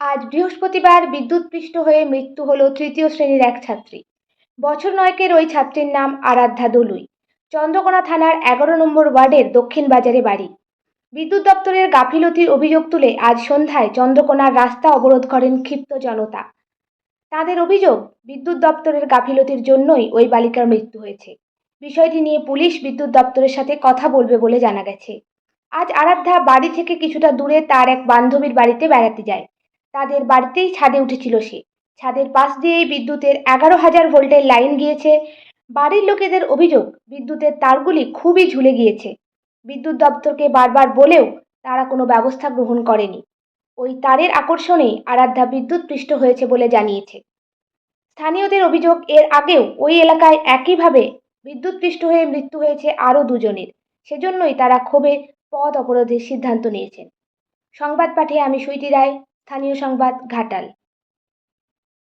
আজ বৃহস্পতিবার বিদ্যুৎপৃষ্ট হয়ে মৃত্যু হল তৃতীয় শ্রেণির এক ছাত্রী। বছর নয়কের ওই ছাত্রীর নাম আরাধ্যা দলুই। চন্দ্রকোনা থানার এগারো নম্বর ওয়ার্ডের দক্ষিণ বাজারে বাড়ি। বিদ্যুৎ দপ্তরের গাফিলতির অভিযোগ তুলে আজ সন্ধ্যায় চন্দ্রকোনার রাস্তা অবরোধ করেন ক্ষিপ্ত জনতা। তাদের অভিযোগ, বিদ্যুৎ দপ্তরের গাফিলতির জন্যই ওই বালিকার মৃত্যু হয়েছে। বিষয়টি নিয়ে পুলিশ বিদ্যুৎ দপ্তরের সাথে কথা বলবে বলে জানা গেছে। আজ আরাধ্যা বাড়ি থেকে কিছুটা দূরে তার এক বান্ধবীর বাড়িতে বেড়াতে যায়। তাদের বাড়িতেই ছাদে উঠেছিল সে। ছাদের পাশ দিয়েই বিদ্যুতের এগারো হাজার ভোল্টের লাইন গিয়েছে। বাড়ির লোকেদের অভিযোগ, বিদ্যুতের তারগুলি খুবই ঝুলে গিয়েছে। বিদ্যুৎ দপ্তরকে বারবার বলেও তারা কোনো ব্যবস্থা গ্রহণ করেনি। ওই তারের আকর্ষণেই আরাধ্যা বিদ্যুৎ পৃষ্ঠ হয়েছে বলে জানিয়েছে। স্থানীয়দের অভিযোগ, এর আগেও ওই এলাকায় একইভাবে বিদ্যুৎপৃষ্ট হয়ে মৃত্যু হয়েছে আরও দুজনের। সেজন্যই তারা ক্ষোভে পথ অবরোধের সিদ্ধান্ত নিয়েছেন। সংবাদ পাঠে আমি সুইটি রায়। স্থানীয় সংবাদ ঘাটাল।